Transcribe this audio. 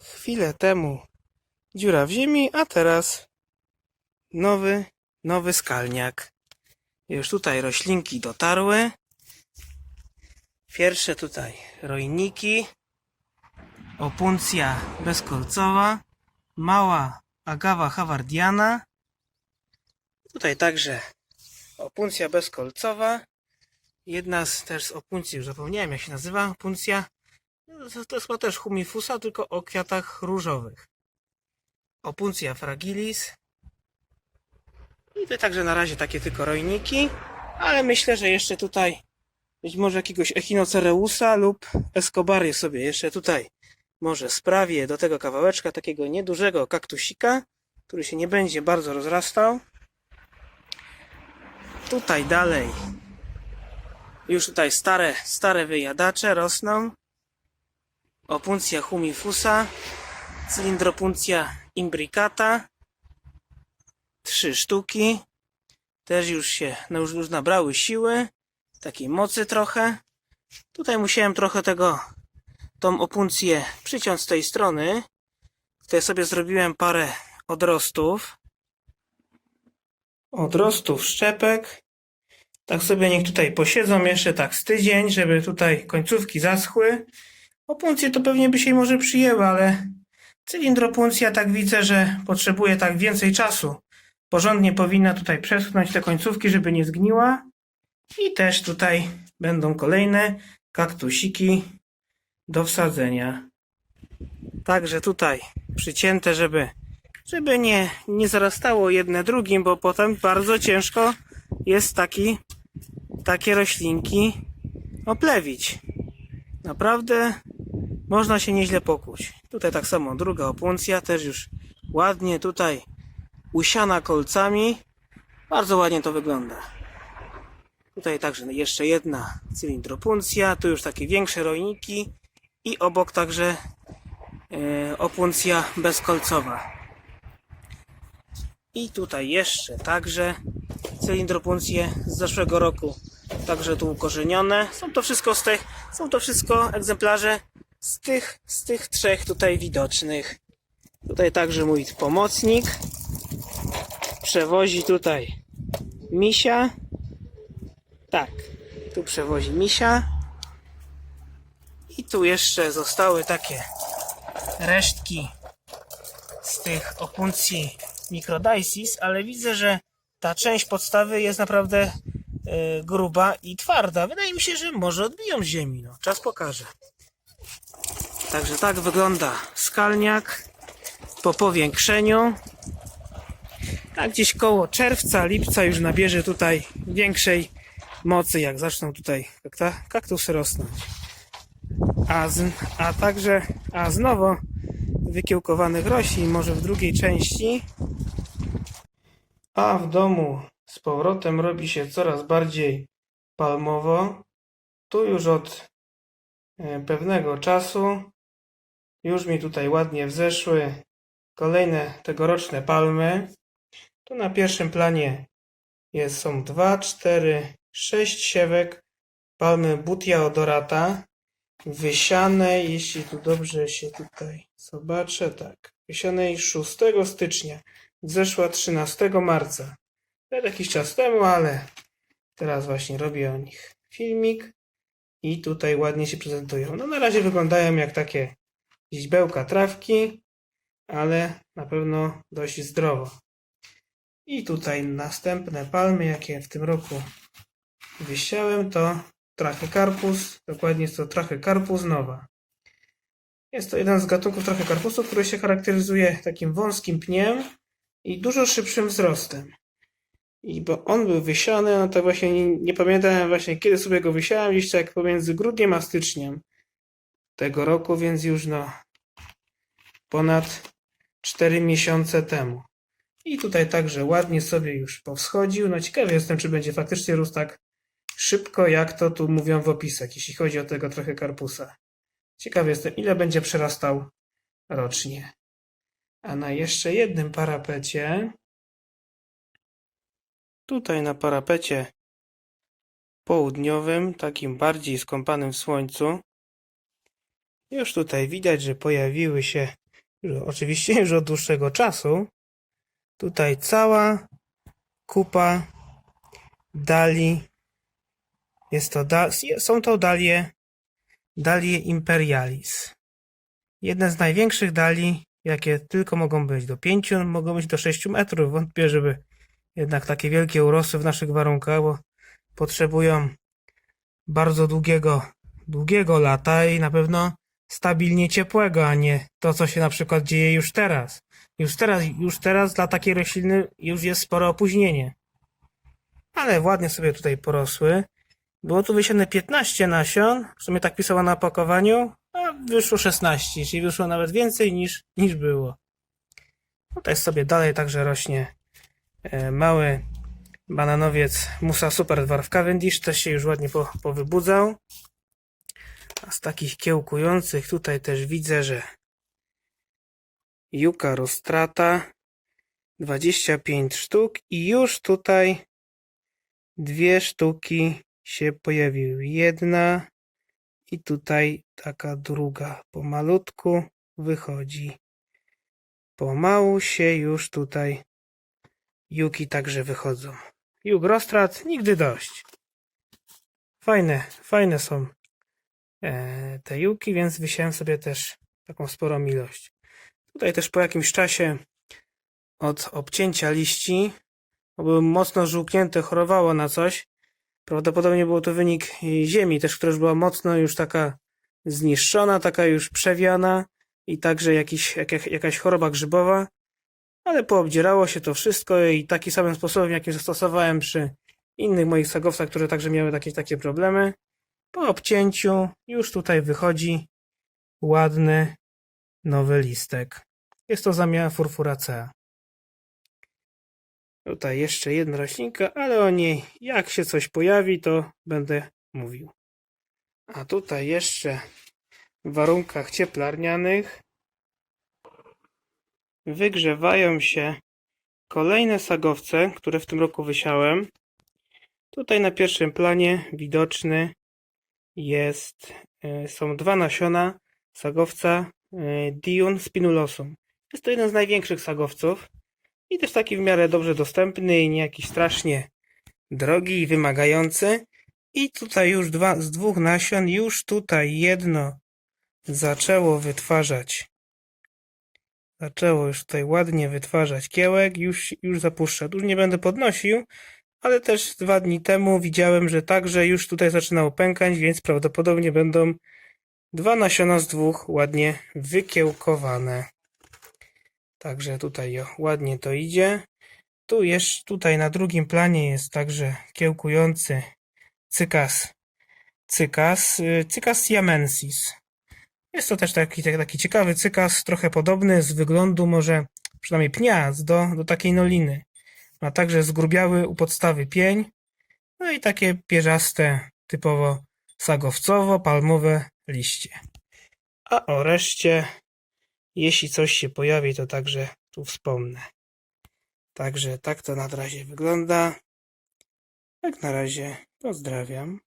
Chwilę temu dziura w ziemi, a teraz nowy, nowy skalniak. Już tutaj roślinki dotarły. Pierwsze tutaj rojniki. Opuncja bezkolcowa. Mała agawa hawardiana. Tutaj także opuncja bezkolcowa. Jedna z też z opuncji, już zapomniałem jak się nazywa, opuncja. No, To, jest chyba też humifusa, tylko o kwiatach różowych. Opuncja fragilis. I to także na razie takie tylko rojniki, ale myślę, że jeszcze tutaj być może jakiegoś echinocereusa lub escobarię sobie jeszcze tutaj może sprawię do tego kawałeczka takiego niedużego kaktusika, który się nie będzie bardzo rozrastał. Tutaj dalej już tutaj stare, stare wyjadacze rosną. Opuncja humifusa, cylindropuncja imbricata. Trzy sztuki. Też już się, no już, już nabrały siły. Takiej mocy trochę. Tutaj musiałem trochę tego, tą opuncję przyciąć z tej strony. Tutaj sobie zrobiłem parę odrostów. Odrostów szczepek. Tak sobie niech tutaj posiedzą jeszcze tak z tydzień, żeby tutaj końcówki zaschły. Opuncje to pewnie by się może przyjęły, ale cylindropuncja tak widzę, że potrzebuje tak więcej czasu. Porządnie powinna tutaj przeschnąć te końcówki, żeby nie zgniła. I też tutaj będą kolejne kaktusiki do wsadzenia. Także tutaj przycięte, żeby, żeby nie, nie zarastało jedne drugim, bo potem bardzo ciężko jest taki, takie roślinki oplewić. Naprawdę można się nieźle pokuć. Tutaj tak samo druga opuncja, też już ładnie tutaj usiana kolcami. Bardzo ładnie to wygląda. Tutaj także jeszcze jedna cylindropuncja, tu już takie większe rojniki i obok także e, opuncja bezkolcowa. I tutaj jeszcze także cylindropuncje z zeszłego roku, także tu ukorzenione. Są to wszystko z tych, są to wszystko egzemplarze z tych, z tych trzech tutaj widocznych. Tutaj także mój pomocnik przewozi tutaj misia. Tak, tu przewozi misia. I tu jeszcze zostały takie resztki z tych opuncji Microdaisis, ale widzę, że ta część podstawy jest naprawdę e, gruba i twarda. Wydaje mi się, że może odbiją z ziemi. No, czas pokaże. Także tak wygląda skalniak po powiększeniu. Tak gdzieś koło czerwca, lipca już nabierze tutaj większej mocy, jak zaczną tutaj kaktusy rosnąć. A, z, a także, a z nowo wykiełkowanych roślin, może w drugiej części. A w domu z powrotem robi się coraz bardziej palmowo. Tu już od e, pewnego czasu już mi tutaj ładnie wzeszły kolejne tegoroczne palmy. Tu na pierwszym planie jest, są dwa, cztery, sześć siewek palmy Butia odorata. Wysiane, jeśli tu dobrze się tutaj zobaczę, tak. Wysianej 6 stycznia. Zeszła 13 marca. To jakiś czas temu, ale teraz właśnie robię o nich filmik i tutaj ładnie się prezentują. No na razie wyglądają jak takie źdźbełka trawki, ale na pewno dość zdrowo. I tutaj następne palmy, jakie w tym roku wysiałem, to Trachycarpus, dokładnie jest to Trachycarpus nowa. Jest to jeden z gatunków Trachycarpusu, który się charakteryzuje takim wąskim pniem i dużo szybszym wzrostem. I bo on był wysiany, no to właśnie nie, nie właśnie kiedy sobie go wysiałem, gdzieś tak pomiędzy grudniem a styczniem tego roku, więc już no ponad 4 miesiące temu. I tutaj także ładnie sobie już powschodził. No ciekawy jestem, czy będzie faktycznie rósł tak szybko, jak to tu mówią w opisach, jeśli chodzi o tego trochę karpusa. Ciekawy jestem, ile będzie przerastał rocznie. A na jeszcze jednym parapecie, tutaj na parapecie południowym, takim bardziej skąpanym w słońcu, już tutaj widać, że pojawiły się oczywiście już od dłuższego czasu. Tutaj cała kupa dali. Jest to da, są to dalie, dalie Imperialis. Jedne z największych dali, jakie tylko mogą być. Do 5, mogą być do 6 metrów. Wątpię, żeby jednak takie wielkie urosły w naszych warunkach, bo potrzebują bardzo długiego, długiego lata i na pewno stabilnie ciepłego, a nie to, co się na przykład dzieje już teraz. Już teraz, już teraz dla takiej rośliny już jest spore opóźnienie. Ale ładnie sobie tutaj porosły. Było tu wysiane 15 nasion, w sumie tak pisało na opakowaniu, a wyszło 16, czyli wyszło nawet więcej niż, niż było. Tutaj sobie dalej także rośnie e, mały bananowiec Musa Super Dwarf Cavendish, też się już ładnie po, powybudzał. A z takich kiełkujących tutaj też widzę, że Juka Rostrata 25 sztuk i już tutaj dwie sztuki się pojawiły. Jedna i tutaj taka druga. Pomalutku wychodzi. Pomału się już tutaj Juki także wychodzą. Juk Rostrat nigdy dość. Fajne, fajne są te juki, więc wysiałem sobie też taką sporą ilość. Tutaj też po jakimś czasie od obcięcia liści, bo były mocno żółknięte, chorowało na coś. Prawdopodobnie był to wynik ziemi, też która już była mocno już taka zniszczona, taka już przewiana i także jakiś, jak, jakaś choroba grzybowa. Ale poobdzierało się to wszystko i taki samym sposobem, jaki zastosowałem przy innych moich sagowcach, które także miały takie, takie problemy. Po obcięciu już tutaj wychodzi ładny, nowy listek. Jest to zamiana furfuracea. Tutaj jeszcze jedna roślinka, ale o niej jak się coś pojawi, to będę mówił. A tutaj jeszcze w warunkach cieplarnianych wygrzewają się kolejne sagowce, które w tym roku wysiałem. Tutaj na pierwszym planie widoczny jest, e, są dwa nasiona sagowca e, Diun spinulosum. Jest to jeden z największych sagowców i też taki w miarę dobrze dostępny i nie jakiś strasznie drogi i wymagający. I tutaj już dwa, z dwóch nasion, już tutaj jedno zaczęło wytwarzać zaczęło już tutaj ładnie wytwarzać kiełek, już, już zapuszcza. Tu nie będę podnosił, ale też dwa dni temu widziałem, że także już tutaj zaczynało pękać, więc prawdopodobnie będą dwa nasiona z dwóch ładnie wykiełkowane. Także tutaj o, ładnie to idzie. Tu jeszcze, tutaj na drugim planie jest także kiełkujący cykas. Cykas, y, cykas siamensis. Jest to też taki, taki, taki ciekawy cykas, trochę podobny z wyglądu może, przynajmniej pnia, do, do takiej noliny. Ma także zgrubiały u podstawy pień, no i takie pierzaste, typowo sagowcowo-palmowe liście. A o reszcie, jeśli coś się pojawi, to także tu wspomnę. Także tak to na razie wygląda. Jak na razie pozdrawiam.